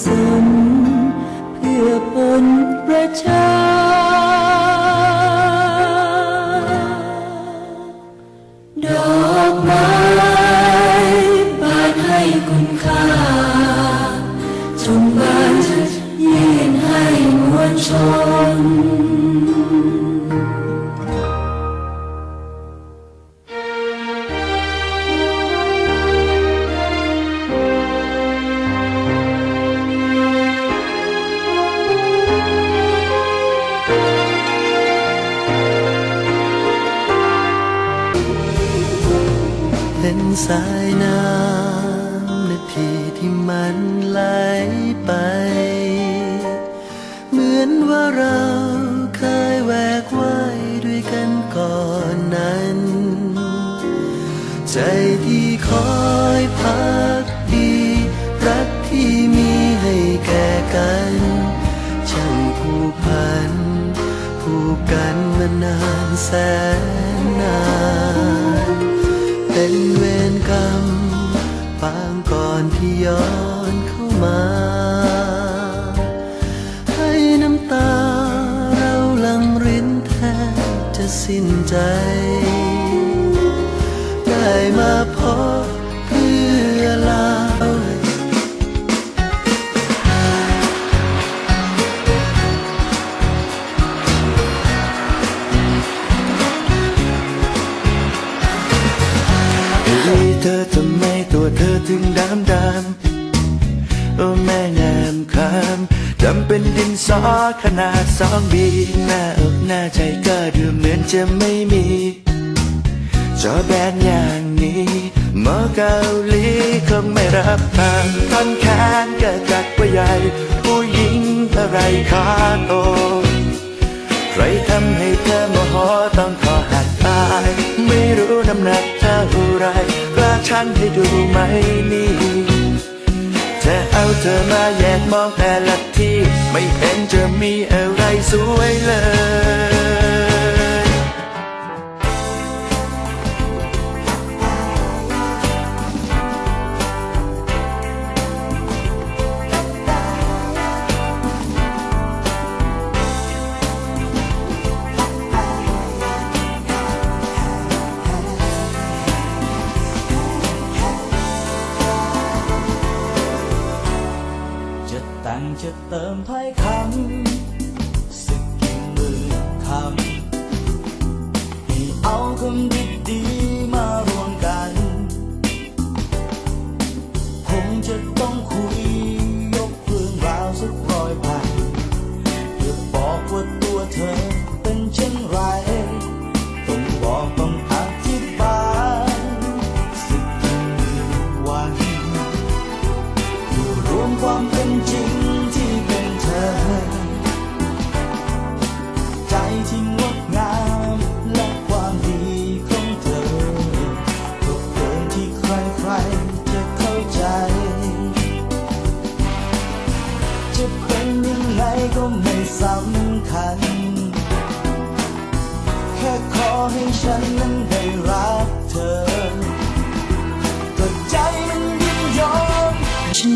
สั สายน้ำนาทีที่มันไหลไป เหมือนว่าเราเคยแวกไว่ายด้วยกันก่อนนั้น ใจที่คอยพักดี รักที่มีให้แก่กัน ช่างผูกพันผูกกันมานานแสนนาน เป็นเวรกรรมปางก่อนที่ย้อน องบีหน้าอกหน้าใจก็ดูเหมือนจะไม่มี จอแบนอย่างนี้หมอเกาหลีคงไม่รับทางท่อนแขนก็จักว่าใหญ่ ผู้หญิงอะไรขาโตใครทำให้เธอโมโหต้องขอหักตาย ไม่รู้น้ำหนักเท่าไรกล้าชั่งให้ดูไหมนี่จะเอาเธอมาแยกมองแต่ละที่ ไม่เห็นจะมีอะไรสวยเลย เติมถ้อยคำ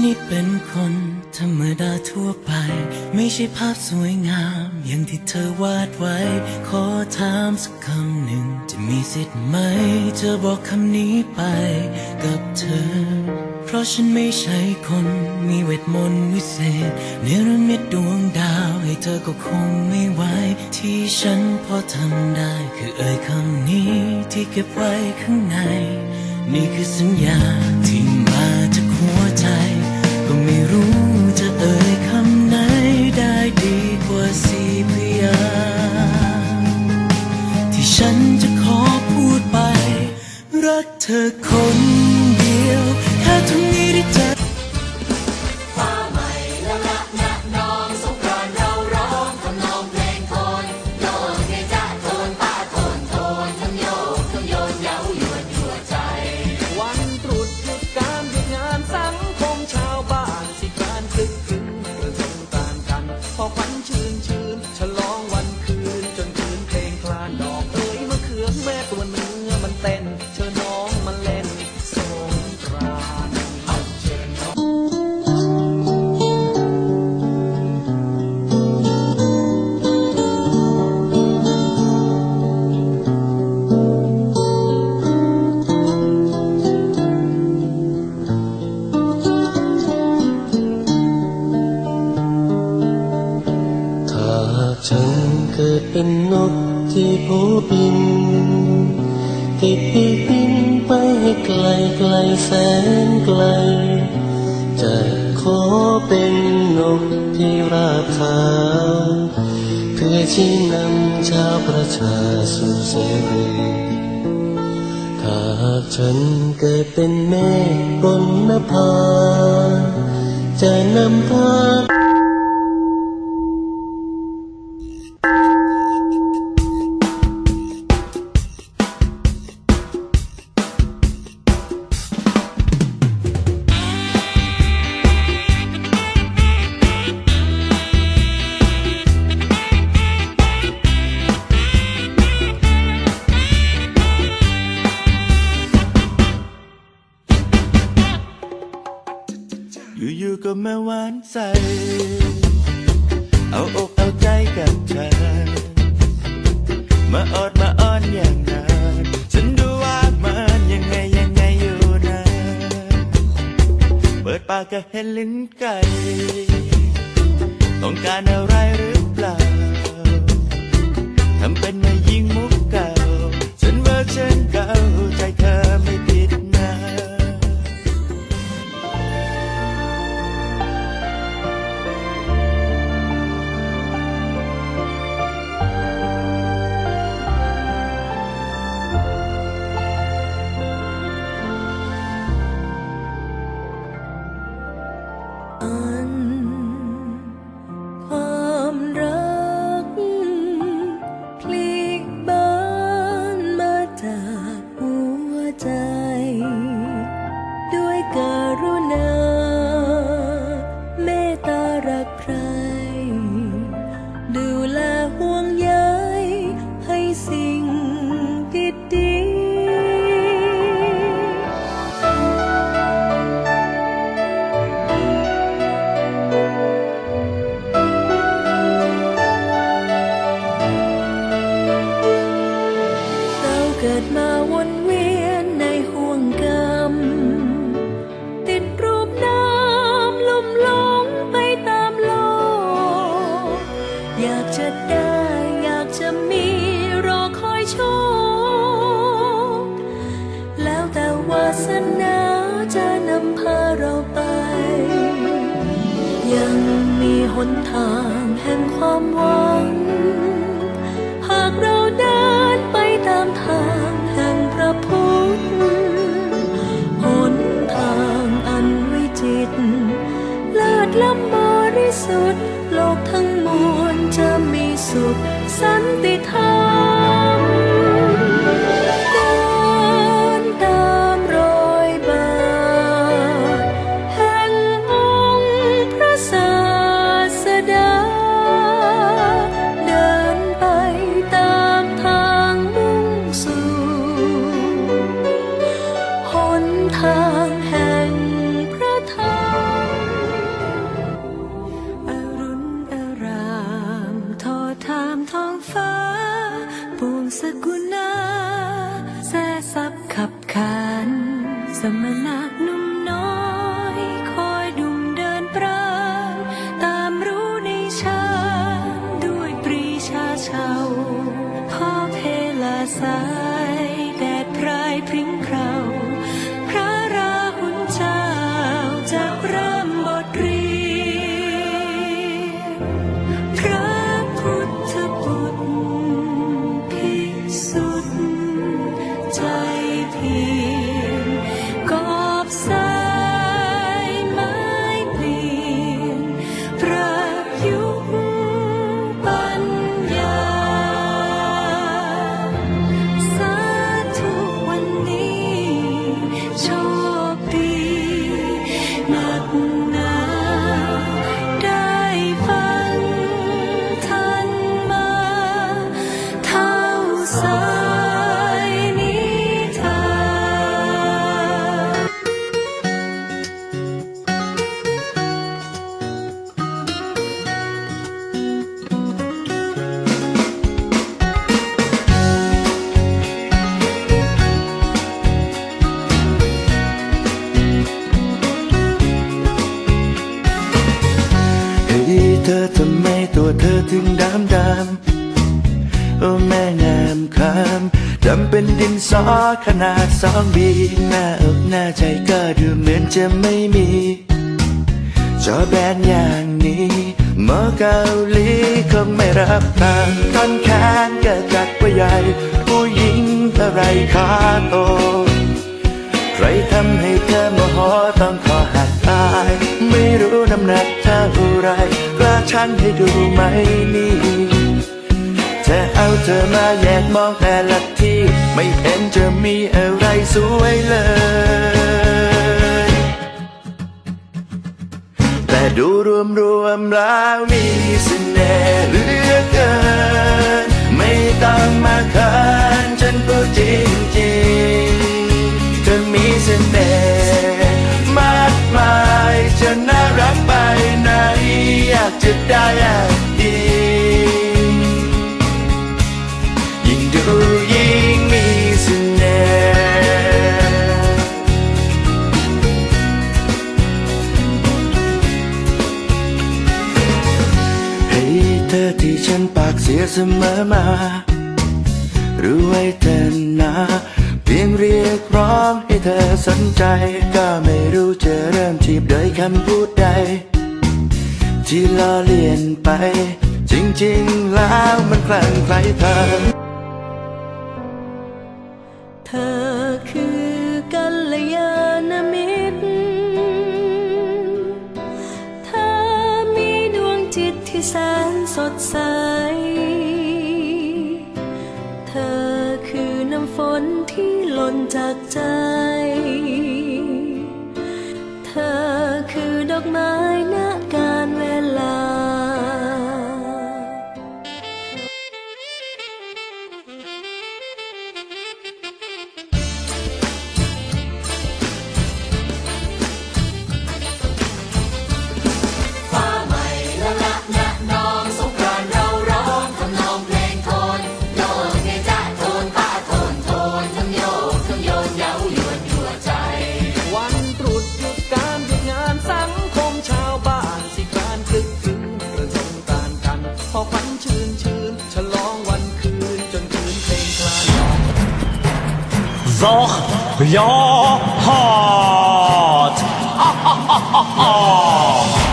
นี่เป็นคนธรรมดาทั่วไป ไม่ใช่ภาพสวยงาม อย่างที่เธอวาดไว้ ขอถามสักคำหนึ่ง จะมีสิทธิ์ไหม เธอบอกคำนี้ไปกับเธอ เพราะฉันไม่ใช่คนมีเวทมนต์วิเศษเนรมิตดวงดาวให้เธอก็คงไม่ไหวที่ฉันพอทำได้ คือเอ่ยคำนี้ที่เก็บไว้ข้างใน นี่คือสัญญาที่ ฉันจะขอพูดไป รักเธอคน ลแสนไกล จะขอเป็นนกที่ราบขาวเพื่อที่นำชาวประชาสู่เสรีถ้าหากฉันเกิดเป็นเมฆบนนภาจะนำพา ก็มาหวานใส เอาอกเอาใจกับเธอ มาอดมาอ้อนอย่างนั้นฉันดูว่ามันยังไงยังไงอยู่นะ เปิดปากก็เห็นลิ้นไก่ต้องการอะไรหรือเปล่า ทำเป็นไม่ยิงมุกเก่า ฉันเว่าฉันเก่า และบริสุทธิ์ โลกทั้งมวลจะมีสุข สันติธรรม sa แม่งามคำทำเป็นดินสอขนาดสองบีหน้าอกหน้าใจก็ดูเหมือนจะไม่มี จอแบนอย่างนี้หมอเกาหลีคงไม่รับตามท่อนแขนก็จัดว่าใหญ่ ผู้หญิงอะไรขาโต ใครทำให้เธอโมโหต้องขอหักตาย ไม่รู้น้ำหนักเท่าไรกล้าชั่งให้ดูไหมนี่ จะเอาเธอมาแยกมองแต่ละที่ ไม่เห็นจะมีอะไรสวยเลยแต่ดูรวมรวมๆแล้วมีเสน่ห์เหลือเกิน ไม่ต้องมาเขินฉันพูดจริงจริงๆเธอมีเสน่ห์มากมายจะน่ารักไปไหนอยากจะได้ ยิ่งดูยิ่งมีเสน่ห์ให้เธอที่ฉันปากเสียเสมอมารู้ไว้เธอนะเพียงเรียกร้องให้เธอสนใจ ก็ไม่รู้จะเริ่มจีบโดยคำพูดใด ที่ล้อเลียนไป จริงๆแล้วมันคลั่งไคล้เธอ เธอคือกัลยาณมิตร เธอมีดวงจิตที่แสนสดใส เธอคือน้ำฝนที่หล่นจากใจ 썩려 헛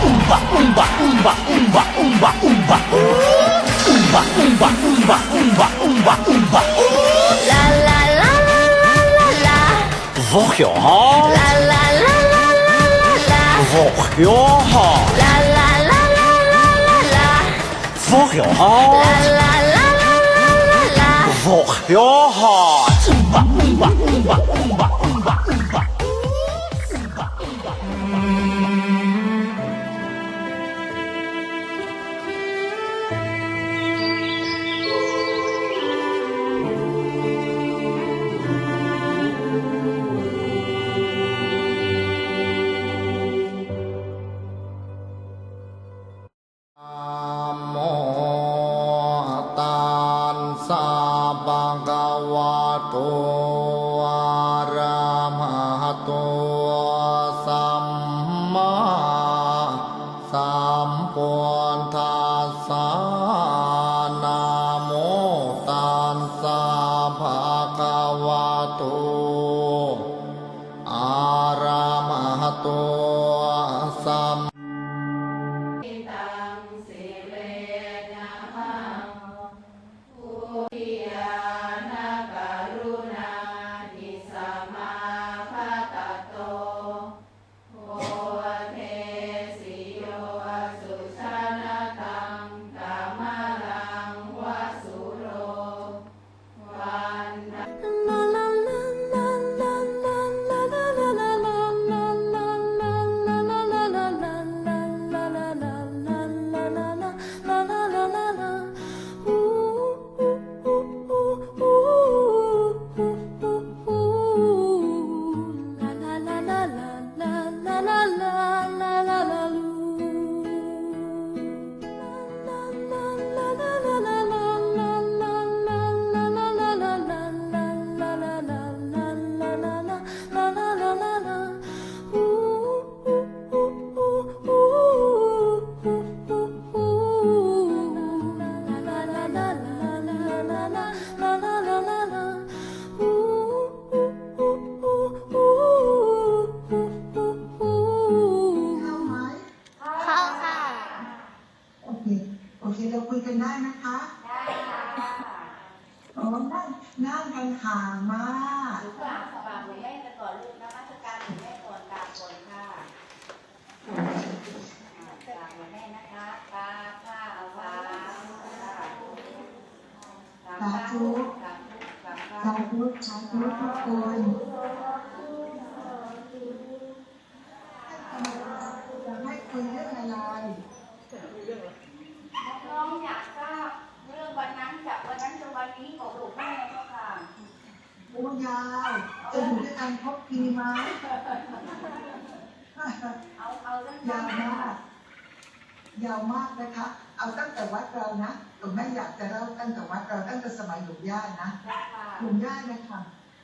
움바 움바 움바 움바 움바 움바 움바 움바 움바 움바 움바 움바 라라라라라라 워혀 라라라라라라 워혀 라라라라라라 워혀 라라라라라라 워혀 umba. โมตันสาบังก ยาวมากนะคะ เอาตั้งแต่วัดเรานะหลวงแม่อยากจะเล่าตั้งแต่วัดเราตั้งแต่สมัยหลวงย่านะค่ะหลวงย่าเนี่ยค่ะ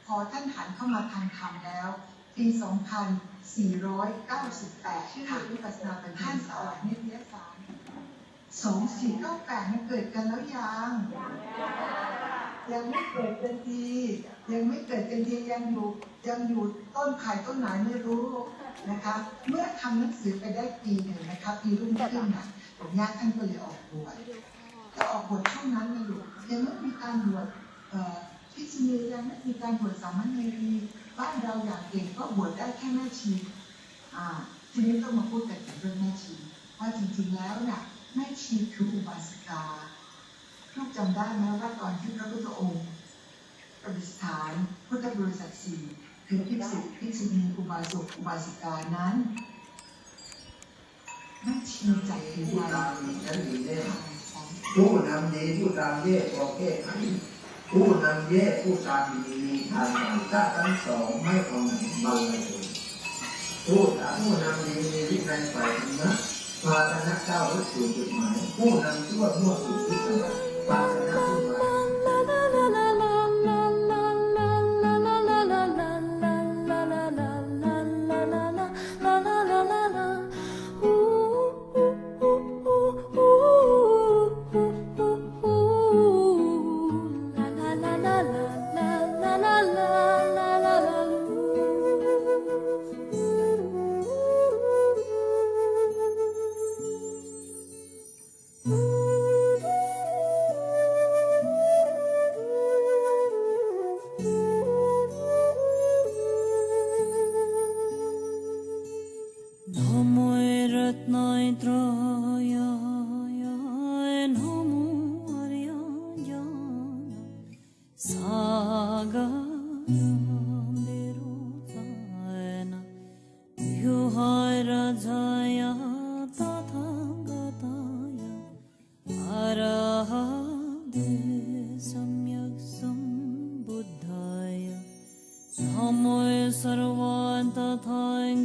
พอท่านหันเข้ามาทางธรรมแล้ว ปี 2498 ชื่อวิปัสสนาเป็นท่านสอนนิตยสาร 2498มันเกิดกันแล้วยัง ยังไม่เกิดกันทียังไม่เกิดกันทียังอยู่ยังอยู่ต้นไผ่ต้นไหนไม่รู้นะคะ เมื่อทำหนังสือไปได้ปีหนึ่งนะคะปีรุ่งขึ้นนะหลวงย่าท่านก็เลยออกบวชก็ออกบวชช่วงนั้นนะลูกยังไม่มีการบวชเอ่อพิชนียังไม่มีการบวชสามเณรีบ้านเราอย่างเก่งก็บวชได้แค่แม่ชีอ่าทีนี้ต้องมาพูดกันถึงเรื่องแม่ชีว่าจริงๆแล้วเนี่ยแม่ชีคืออุบาสิกา ลูกจำได้ไหมว่าตอนที่พระพุทธองค์ประดิษฐานพุทธบริษัทสี่คือภิกษุภิกษุณีอุบาสกอุบาสิกานั้นแม่ชีจัดถือผู้ไว้ตามดีนั้นดีแน่ของผู้นำดีผู้ตามแย่พอแก้ไขผู้นำแย่ผู้ตามดีมีทางใหม่ถ้าทั้งสองไม่เอาไหนมาเลยผู้ตามผู้นำดีมีวินัยฝ่ายธรรมะพาชนะก้าวรถสู่จุดหมายผู้นำชั่วมั่วสุดทิศทา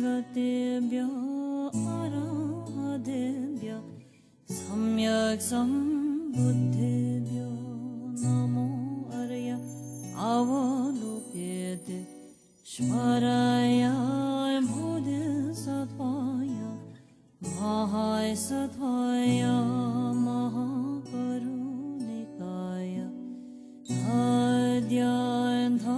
गतेभ्य आराधेभ्य सम्यक् सम्बुद्धेभ्य नमो अर्य अवलोकेते स्मराय बोधसत्वाय महाय सत्वाय महाकरुणिकाय अद्यान्धा